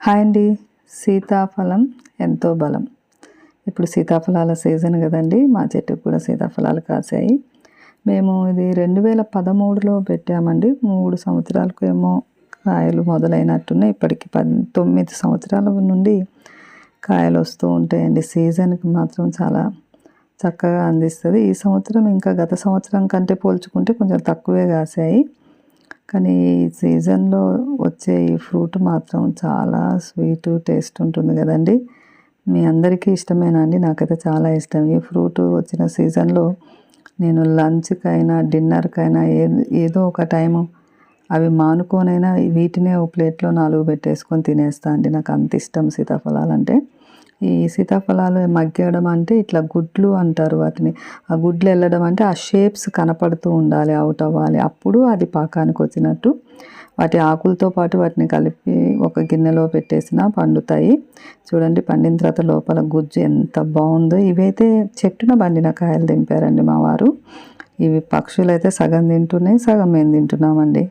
Hi అండి. సీతాఫలం ఎంతో బలం. ఇప్పుడు సీతాఫలాల సీజన్ కదండి. మా చెట్టుకు కూడా సీతాఫలాలు కాసాయి మేము ఇది రెండు వేల పదమూడులో పెట్టామండి. మూడు సంవత్సరాలకు ఏమో కాయలు మొదలైనట్టున్నాయి. ఇప్పటికి పది తొమ్మిది సంవత్సరాల నుండి కాయలు వస్తూ ఉంటాయండి. సీజన్కి మాత్రం చాలా చక్కగా అందిస్తుంది. ఈ సంవత్సరం ఇంకా గత సంవత్సరం కంటే పోల్చుకుంటే కొంచెం తక్కువే కాసాయి కానీ ఈ సీజన్లో వచ్చే ఈ ఫ్రూట్ మాత్రం చాలా స్వీట్ టేస్ట్ ఉంటుంది కదండి. మీ అందరికీ ఇష్టమేనా అండి? నాకైతే చాలా ఇష్టం. ఈ ఫ్రూట్ వచ్చిన సీజన్లో నేను లంచ్కైనా డిన్నర్కైనా ఏ ఏదో ఒక టైము అవి మానుకోనైనా వీటినే ఓ ప్లేట్లో నాలుగు పెట్టేసుకొని తినేస్తా అండి. నాకు అంత ఇష్టం సీతాఫలాలు అంటే ఈ సీతాఫలాలు మగ్గడం అంటే ఇట్లా గుడ్లు అంటారు వాటిని. ఆ గుడ్లు వెళ్ళడం అంటే ఆ షేప్స్ కనపడుతూ ఉండాలి అవుట్ అవ్వాలి. అప్పుడు అది పాకానికి వచ్చినట్టు వాటి ఆకులతో పాటు వాటిని కలిపి ఒక గిన్నెలో పెట్టేసిన పండుతాయి. చూడండి పండిన తర్వాత లోపల గుజ్జు ఎంత బాగుందో. ఇవైతే చెట్టున పండిన కాయలు దింపారండి మా వారు. ఇవి పక్షులు అయితే సగం తింటున్నాయి సగం మేము తింటున్నామండి?